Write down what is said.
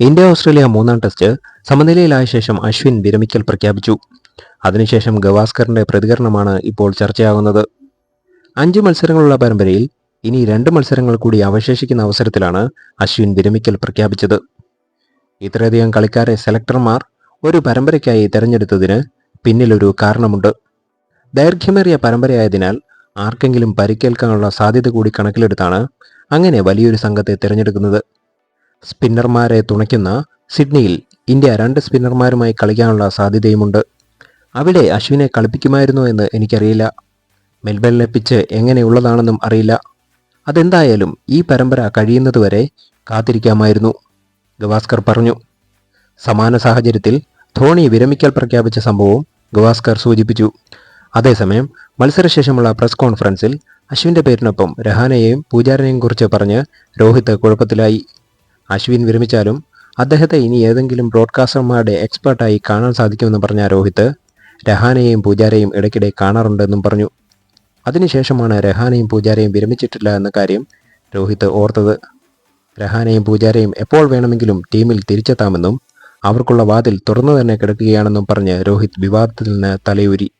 India Australia മൂന്നാം test സമനിലയിലായ ശേഷം അശ്വിൻ വിരമിക്കൽ പ്രഖ്യാപിച്ചു. അതിനുശേഷം ഗവാസ്കറിന്റെ പ്രതികരണമാണ് ഇപ്പോൾ ചർച്ചയാകുന്നത്. അഞ്ച് മത്സരങ്ങളുള്ള പരമ്പരയിൽ ഇനി രണ്ട് മത്സരങ്ങൾ കൂടി അവശേഷിക്കുന്ന അവസരത്തിലാണ് അശ്വിൻ വിരമിക്കൽ പ്രഖ്യാപിച്ചത്. ഇത്രയധികം കളിക്കാരെ സെലക്ടർമാർ ഒരു പരമ്പരയ്ക്കായി തെരഞ്ഞെടുത്തതിന് പിന്നിലൊരു കാരണമുണ്ട്. ദൈർഘ്യമേറിയ പരമ്പരയായതിനാൽ ആർക്കെങ്കിലും പരിക്കേൽക്കാനുള്ള സാധ്യത കൂടി കണക്കിലെടുത്താണ് അങ്ങനെ വലിയൊരു സംഘത്തെ തിരഞ്ഞെടുക്കുന്നത്. സ്പിന്നർമാരെ തുണയ്ക്കുന്ന സിഡ്നിയിൽ ഇന്ത്യ രണ്ട് സ്പിന്നർമാരുമായി കളിക്കാനുള്ള സാധ്യതയുമുണ്ട്. അവിടെ അശ്വിനെ കളിപ്പിക്കുമായിരുന്നോ എന്ന് എനിക്കറിയില്ല. മെൽബണിലെ പിച്ച് എങ്ങനെയുള്ളതാണെന്നും അറിയില്ല. അതെന്തായാലും ഈ പരമ്പര കഴിയുന്നതുവരെ കാത്തിരിക്കാമായിരുന്നു ഗവാസ്കർ പറഞ്ഞു. സമാന സാഹചര്യത്തിൽ ധോണി വിരമിക്കൽ പ്രഖ്യാപിച്ച സംഭവവും ഗവാസ്കർ സൂചിപ്പിച്ചു. അതേസമയം മത്സരശേഷമുള്ള പ്രസ് കോൺഫറൻസിൽ അശ്വിന്റെ പേരിനൊപ്പം രഹാനയെയും പൂജാരനെയും കുറിച്ച് പറഞ്ഞ് രോഹിത് കുഴപ്പത്തിലായി. അശ്വിൻ വിരമിച്ചാലും അദ്ദേഹത്തെ ഇനി ഏതെങ്കിലും ബ്രോഡ്കാസ്റ്റർമാരുടെ എക്സ്പേർട്ടായി കാണാൻ സാധിക്കുമെന്ന് പറഞ്ഞ രോഹിത് രഹാനെയും പൂജാരയും ഇടയ്ക്കിടെ കാണാറുണ്ടെന്നും പറഞ്ഞു. അതിനുശേഷമാണ് രഹാനെയും പൂജാരയും വിരമിച്ചിട്ടില്ല എന്ന കാര്യം രോഹിത് ഓർത്തത്. രഹാനെയും പൂജാരയും എപ്പോൾ വേണമെങ്കിലും ടീമിൽ തിരിച്ചെത്താമെന്നും അവർക്കുള്ള വാതിൽ തുറന്നു തന്നെ കിടക്കുകയാണെന്നും പറഞ്ഞ് രോഹിത് വിവാദത്തിൽ നിന്ന് തലയൂരി